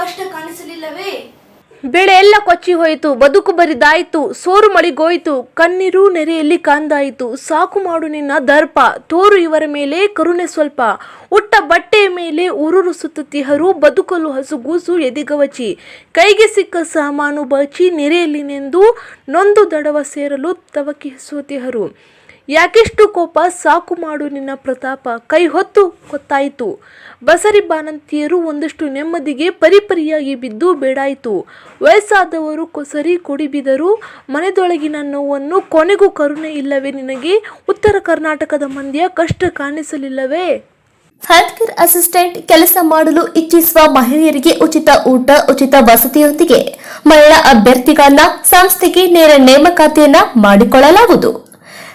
ಕಷ್ಟ ಕಾಣಿಸಲಿಲ್ಲವೇ? ಬೆಳೆ ಎಲ್ಲ ಕೊಚ್ಚಿ ಹೋಯಿತು, ಬದುಕು ಬರಿದಾಯಿತು, ಸೋರು ಮಳಿಗೋಯಿತು, ಕಣ್ಣೀರು ನೆರೆಯಲ್ಲಿ ಕಾಂದಾಯಿತು. ಸಾಕು ಮಾಡು ನಿನ್ನ ದರ್ಪ, ತೋರು ಇವರ ಮೇಲೆ ಕರುಣೆ ಸ್ವಲ್ಪ. ಉಟ್ಟ ಬಟ್ಟೆಯ ಮೇಲೆ ಉರುರು ಸುತ್ತತಿಹರು ಬದುಕಲು ಹಸುಗೂಸು ಎದಿಗವಚಿ. ಕೈಗೆ ಸಿಕ್ಕ ಸಾಮಾನು ಬಚಿ ನೆರೆಯಲ್ಲಿ ನೆಂದು ನೊಂದು ದಡವ ಸೇರಲು ತವಕಿಸುತ್ತಿಹರು ಯಾಕೆಷ್ಟು ಕೋಪ, ಸಾಕು ಮಾಡು ನಿನ್ನ ಪ್ರತಾಪ, ಕೈ ಹೊತ್ತು ಗೊತ್ತಾಯಿತು ಬಸರಿ ಬಾನಂತಿಯರು ಒಂದಷ್ಟು ನೆಮ್ಮದಿಗೆ ಪರಿಪರಿಯಾಗಿ ಬಿದ್ದು ಬೇಡಾಯಿತು. ವಯಸ್ಸಾದವರು ಕೊಸರಿ ಕುಡಿಬಿದರು. ಮನೆದೊಳಗಿನ ನೋವನ್ನು ಕೊನೆಗೂ ಕರುಣೆ ಇಲ್ಲವೇ ನಿನಗೆ? ಉತ್ತರ ಕರ್ನಾಟಕದ ಮಂದಿಯ ಕಷ್ಟ ಕಾಣಿಸಲಿಲ್ಲವೇ? ಹೆಲ್ತ್ ಕೇರ್ ಅಸಿಸ್ಟೆಂಟ್ ಕೆಲಸ ಮಾಡಲು ಇಚ್ಛಿಸುವ ಮಹಿಳೆಯರಿಗೆ ಉಚಿತ ಊಟ, ಉಚಿತ ವಸತಿಯೊಂದಿಗೆ ಮಹಿಳಾ ಅಭ್ಯರ್ಥಿಗಳನ್ನ ಸಂಸ್ಥೆಗೆ ನೇರ ನೇಮಕಾತಿಯನ್ನ ಮಾಡಿಕೊಳ್ಳಲಾಗುವುದು.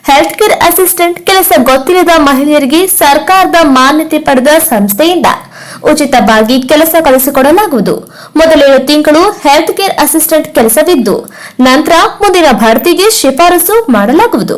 ಹೆಲ್ತ್ ಕೇರ್ ಅಸಿಸ್ಟೆಂಟ್ ಕೆಲಸ ಗೊತ್ತಿಲ್ಲದ ಮಹಿಳೆಯರಿಗೆ ಸರ್ಕಾರದ ಮಾನ್ಯತೆ ಪಡೆದ ಸಂಸ್ಥೆಯಿಂದ ಉಚಿತವಾಗಿ ಕೆಲಸ ಕಲಿಸಿಕೊಡಲಾಗುವುದು. ಮೊದಲೇಳು ತಿಂಗಳು ಹೆಲ್ತ್ ಕೇರ್ ಅಸಿಸ್ಟೆಂಟ್ ಕೆಲಸವಿದ್ದು, ನಂತರ ಮುಂದಿನ ಭರ್ತಿಗೆ ಶಿಫಾರಸು ಮಾಡಲಾಗುವುದು.